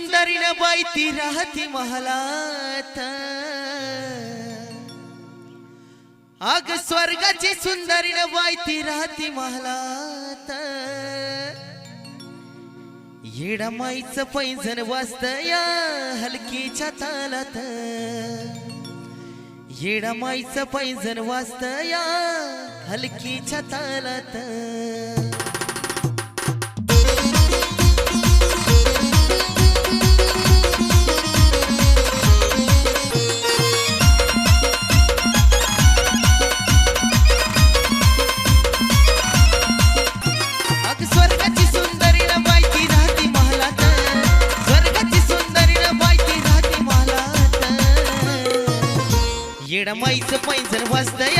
सुंदरीन बाई ती राहती महालात. अग स्वर्गाची सुंदरीन बाई ती राहती महालात. येडामाईच पैजन वाजत या हलकीच्या तालात. येडामाईच पैजन वाजत या हलकीच्या तालात. mice, points, and what's the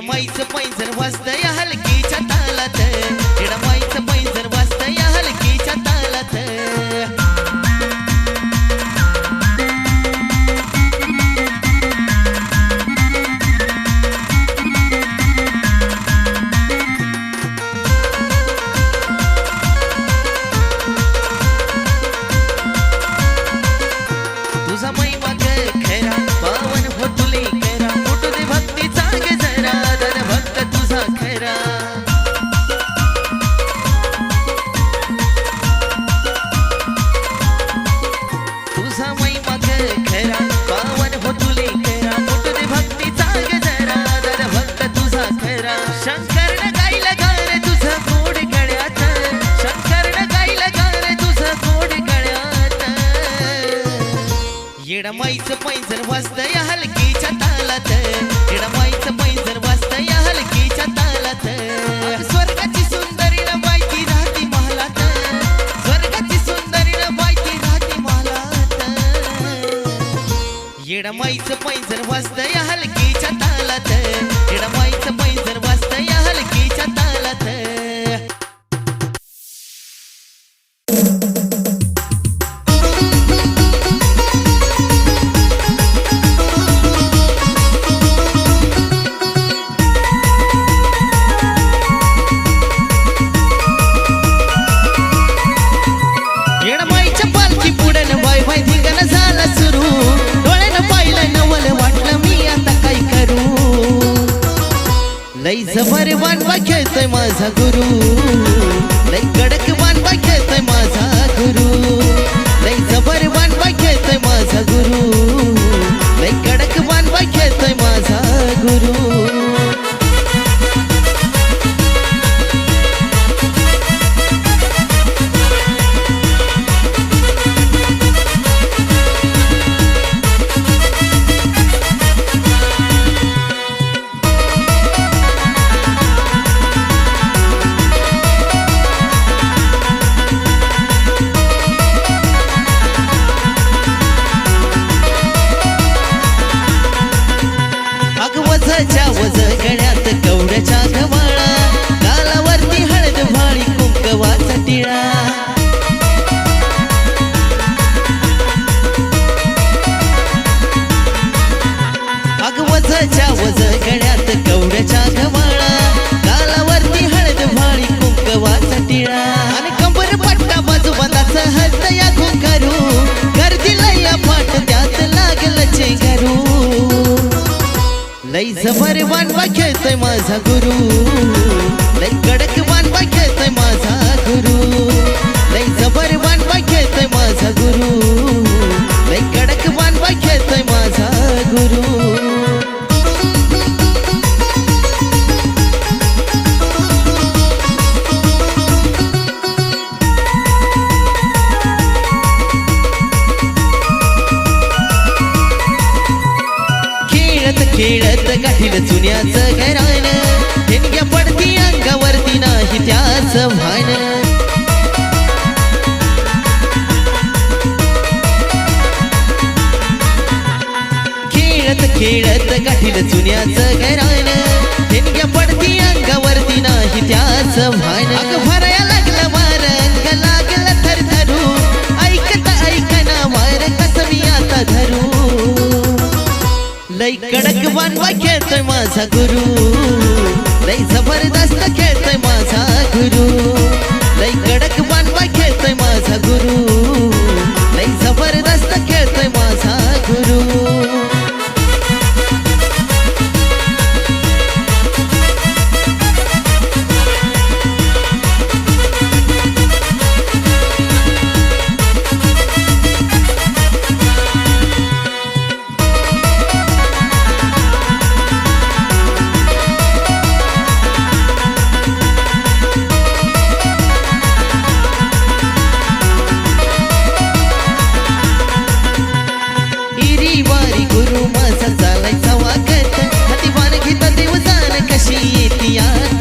ميس ميس الوسط يا هلا मैस पैंजण वाजतय हलकी. सफरी वन वाचे ते माझा गुरु लंकड खेळत जुन्याच घरान ठिणग्या पडती अंगावरती नाही त्याच भान अगं भराया लागलं मार अंग लागलं थरथरू. ऐकता ऐकना मार कस मी आता धरू? लई कडक वानवा खेळतोय माझा गुरु. लई जबरदस्त खेळ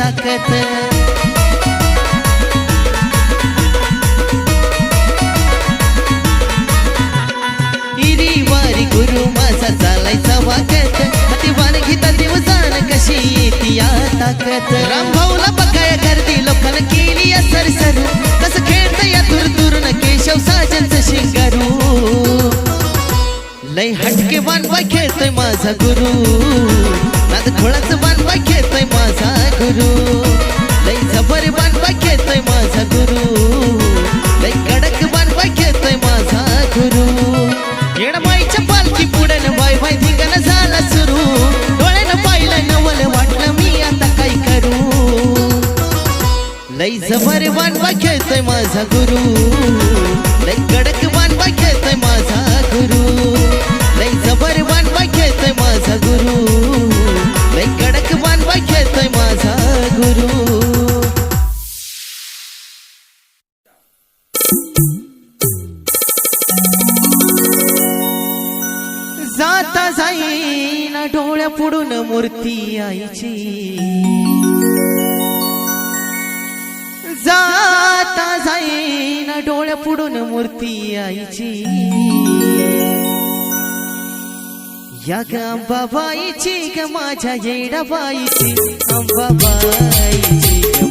ताकत इरीवारी गुरु माझा चालायचा वागत. ती वान घेता कशी येते या ताकत रामभाऊला बघाया गर्दी लोकांना केली या सरसरू. कसं खेळत या दूर न केशव साजनचं शिंगारू. लय हटके वानवा खेळतोय माझा गुरु. नाद खोळाचं वानवा खेळतोय माझा गुरु. लई जबर बनवा खेळतोय माझा गुरु. लई कडक बनवा खेळतोय माझा गुरु. येणबाईच्या पालखी पुढे बाय बाय धिंगण झाला सुरू. डोळ्यानं पाहिलं नवल वाटलं मी आता काय करू? लई जबर बनवा खेळतोय माझा गुरु. लई कडक बनवा खेळतोय माझा मूर्ती आईची जाता जाईन डोळ्या पुढून मूर्ती आईची या ग अंबाबाईची ग माझ्या येडाबाईची अंबाबाईची.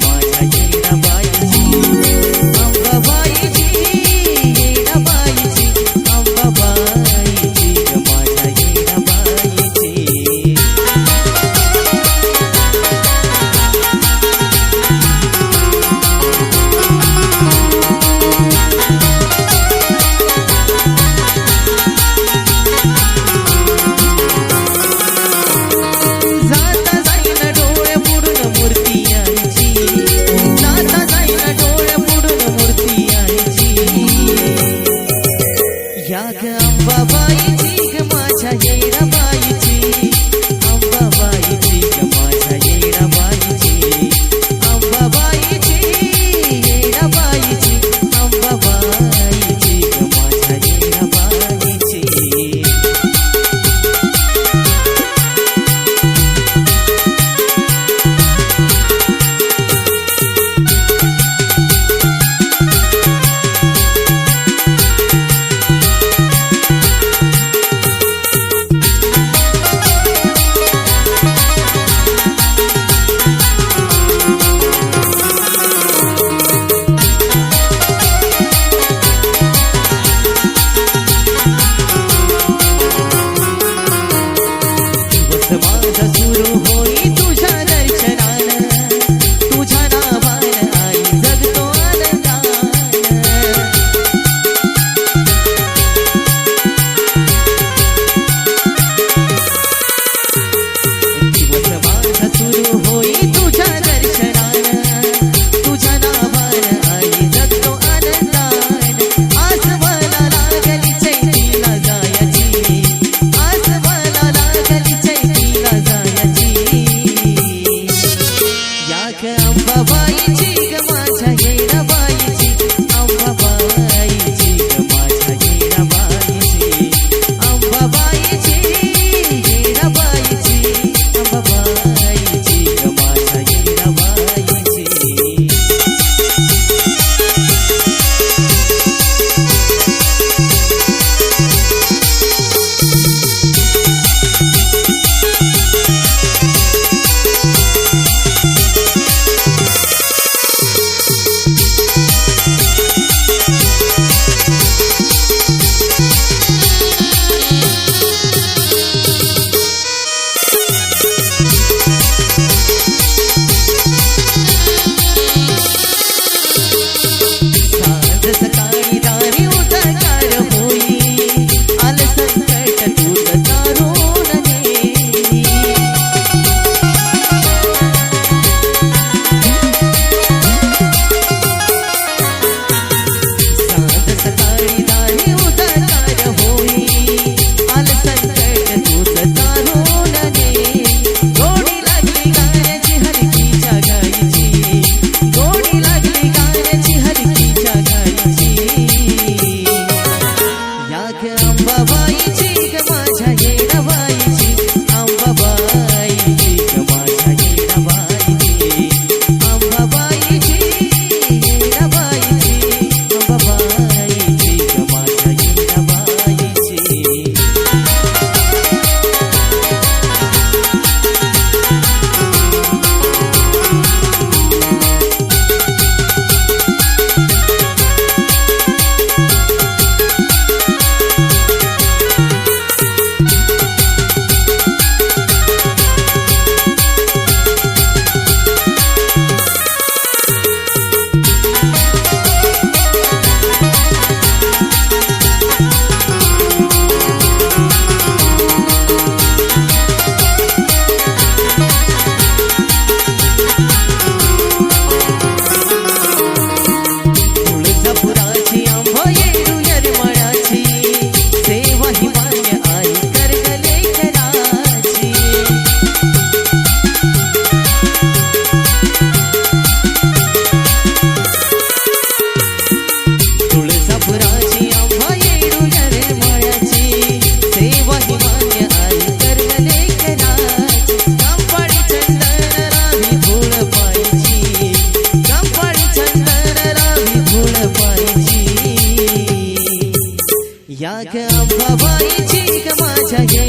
बाईची माझ्या ये